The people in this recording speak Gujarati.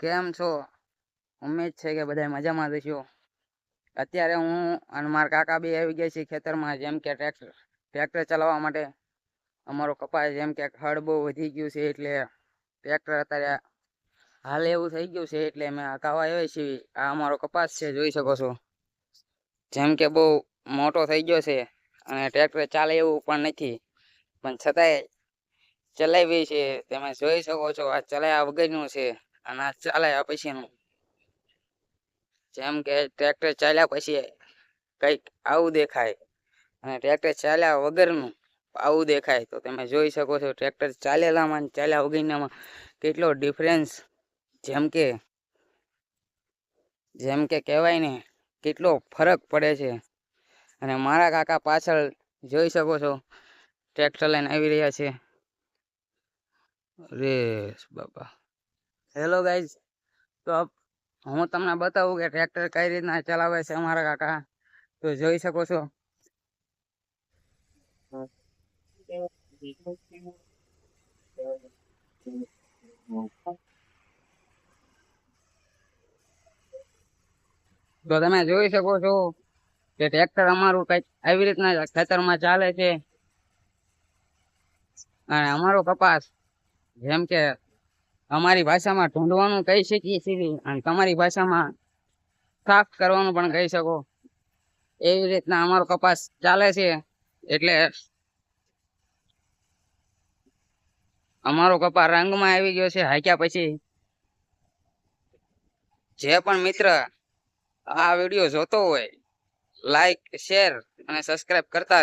કેમ છો? ઉમેદ છે કે બધા મજામાં થશો અત્યારે હું અને મારા કાકા બી આવી ગયા છે ખેતરમાં, જેમ કે ટ્રેક્ટર ટ્રેક્ટર ચલાવવા માટે. અમારો કપાસ જેમ કે હળ બહુ વધી ગયું છે એટલે ટ્રેક્ટર અત્યારે હાલ એવું થઈ ગયું છે એટલે અમે કાવા આવ્યા છીએ. આ અમારો કપાસ છે, જોઈ શકો છો. જેમ કે બહુ મોટો થઈ ગયો છે અને ટ્રેક્ટર ચાલે એવું પણ નથી. પણ છતાંય ચલાવી છે, તમે જોઈ શકો છો આ ચલાવ્યા વગરનું છે. અને ચાલ્યા પછીનું જેમ કે ટ્રેક્ટર ચાલ્યા પછી કંઈક આવું દેખાય. અને ટ્રેક્ટર ચાલ્યા વગરનું આવું દેખાય. તો તમે જોઈ શકો છો ટ્રેક્ટર ચાલેલામાં અને ચાલ્યા વગરનામાં કેટલો ડિફરન્સ જેમ કે જેમ કે કહેવાય ને, કેટલો ફરક પડે છે. અને મારા કાકા પાછળ જોઈ શકો છો ટ્રેક્ટર લઈને આવી રહ્યા છે. રે બાબા હેલો ગાઈઝ તો હું તમને બતાવું કે ટ્રેક્ટર કઈ રીતના ચલાવે છે અમારા કાકા. તો જોઈ શકો છો. તો તમે જોઈ શકો છો કે ટ્રેક્ટર અમારું કંઈક આવી રીતના ખેતરમાં ચાલે છે. અને અમારો કપાસ જેમ કે અમારી ભાષામાં ઢૂંઢવાનું કહી શકીએ છીએ અને તમારી ભાષામાં સાફ કરવાનું પણ કહી શકો. એવી રીતના અમારો કપાસ ચાલે છે એટલે અમારો કપાસ રંગમાં આવી ગયો છે. હાક્યા પછી જે પણ મિત્ર આ વીડિયો જોતો હોય લાઈક શેર અને સબસ્ક્રાઇબ કરતા